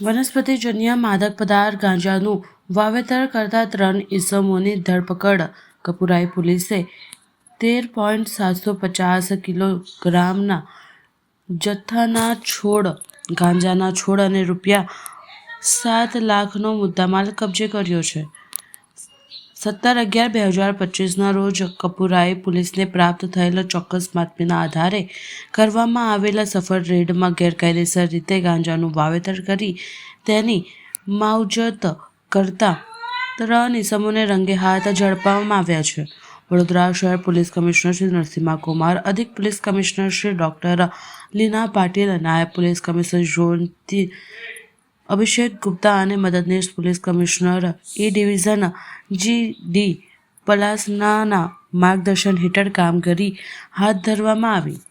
વનસ્પતિજન્ય માદક પદાર્થ ગાંજાનું વાવેતર કરતા ત્રણ ઇસમોની ધરપકડ. કપુરાઈ પોલીસે તેર પોઈન્ટ સાતસો પચાસ કિલોગ્રામના જથ્થાના છોડ, ગાંજાના છોડ અને રૂપિયા સાત લાખનો મુદ્દામાલ કબજે કર્યો છે. સત્તર અગિયાર, બે હજાર પચીસના રોજ કપૂરાએ પોલીસને પ્રાપ્ત થયેલ ચોક્કસ બાતમીના આધારે કરવામાં આવેલા સફળ રેડમાં ગેરકાયદેસર રીતે ગાંજાનું વાવેતર કરી તેની માવજત કરતા ત્રણ ઇસમોને રંગે હાથ ઝડપવામાં આવ્યા છે. વડોદરા શહેર પોલીસ કમિશનર શ્રી નરસિંહા કુમાર, અધિક police commissioner Shri doctor Leena Patil, નાયબ પોલીસ કમિશનર ઝોન તી અભિષેક ગુપ્તા અને મદદનીશ police commissioner A division G D પલાસનાના માર્ગદર્શન હેઠળ કામગીરી હાથ ધરવામાં આવી.